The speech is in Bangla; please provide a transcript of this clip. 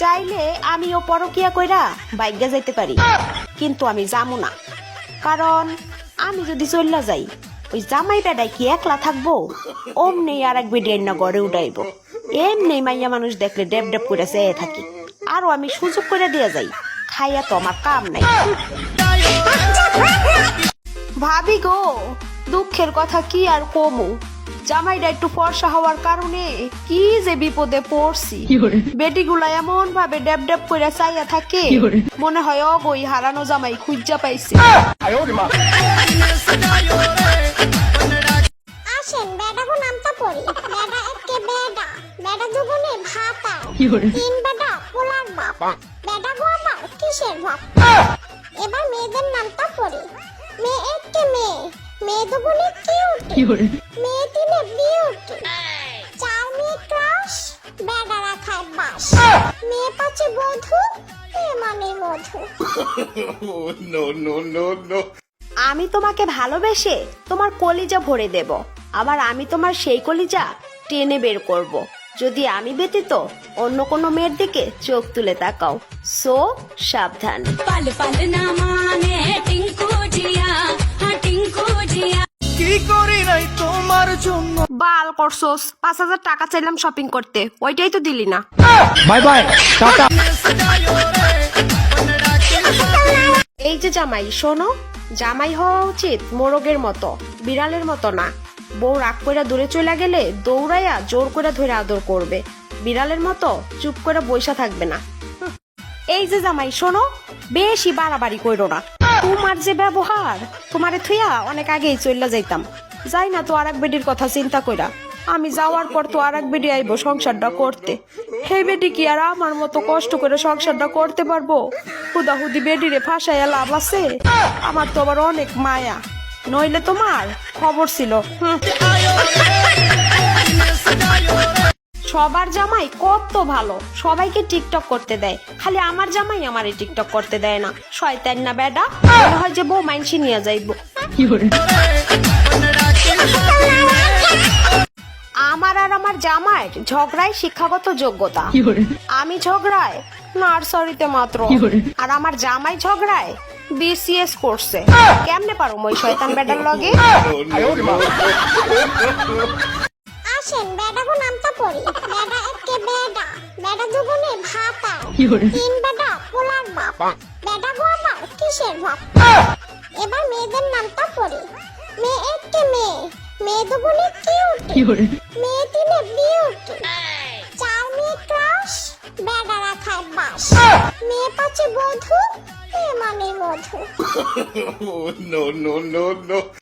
চাইলে আমিও পরকিয়া কইরা বাইকে যাইতে পারি। কিন্তু আমি যাব না। কারণ আমি যদি চল্লা যাই, ওই জামাই বেডাই কি একলা থাকব, অমনি আর এক বেডিয়ার না গড়ে উঠাইব। এমনি মাইয়া মানুষ দেখলে ডেব ডেব করে চেয়ে থাকি। আরও আমি সুযোগ করে দিয়ে যাই, খাইয়া তো আমার কাম নাই। ভাবি গো, দুঃখের কথা কি আর কমু? জামাইটা একটু ফর্সা হওয়ার কারণে কি যে বিপদে পড়ছি। বেটিগুলা এমন ভাবে ডেব ডেব করে চাইয়া থাকে। মনে হয় অবই হারানো জামাই খুঁজা পাইছে। আসেন বেডাগো নামটা পড়ি। বেডা একে বেডা বেডা দুগুনে ভাতা। তিন বেডা পোলার বাপ। বেডাগো আবার কিসের বাপ? এবার মেয়েদের নামটা পড়ি। মেয়ে একে মেয়ে। বলে বিউটি চার মেয়ে ক্রাশ বেগারা খায় বাস মেয়ে পাচ্ছে বধু মানে মধু। No no no no. আমি তোমাকে ভালোবেসে তোমার কলিজা ভরে দেব। আবার আমি তোমার সেই কলিজা টেনে বের করব। যদি আমি ব্যতীত অন্য কোনো মেয়ের দিকে চোখ তুলে তাকাও। সো সাবধান। না মানে কি করি নাই তোমার জন্য? বাল করছোস পাঁচ হাজার টাকা চাইলাম শপিং করতে ওইটাই তো দিলি না। Bye bye tata. এই যে জামাই শোনো জামাই হওয়া উচিত মোরগের মতো বিড়ালের মতো না। বউ রাগ করে দূরে চলে গেলে দৌড়াইয়া জোর করে ধরে আদর করবে। বিড়ালের মতো চুপ করে বইসা থাকবে না। এই যে জামাই শোনো বেশি বাড়াবাড়ি কইরো না। তোমার যে ব্যবহার, তোমারে থুইয়া অনেক আগেই চললা যাইতাম। যাই না তো আরেক বেডির কথা চিন্তা কইরা। আমি যাওয়ার পর তো আরেক বেডি আইবো সংসারটা করতে। হে বেডি কি আর আমার মতো কষ্ট করে সংসারটা করতে পারব? হুদাহুদি বেডিরে ফাঁসাইয়া লাভ আছে? আমার তো আবার অনেক মায়া। নইলে তোমার খবর ছিল। হুম। সবার জামাই কত ভালো। সবাইকে টিকটক করতে দেয়। খালি আমার জামাই আমারে টিকটক করতে দেয় না। শয়তান না বেডা মনে হয় যে বউ মাইনসি নিয়ে যাইবো। আমার আর আমার জামাইয়ের ঝগড়ায় শিক্ষাগত যোগ্যতা। আমি ঝগড়ায় নার্সারিতে মাত্র। আর আমার জামাই ঝগড়ায় বিসিএস করছে। কেমনে পারো মই শয়তান বেটার লগে? আসেন নামটা বেডা একে বেডা বেডা দুগুনে ভাতা। তিন বেডা পোলার বাপ। বেডাগো আবার কিসের বাপ? এবার মেয়েদের নামটা পড়ি। মেয়ে একে মেয়ে মেয়ে দুগুনে কিউট মেয়ে তিনে বিউটি চার মেয়ে ক্রাশ বেডা রাখায় বাস। মেয়ে পাচ্ছে বধু মেয়ে মানে মধু Oh, no, no, no, no.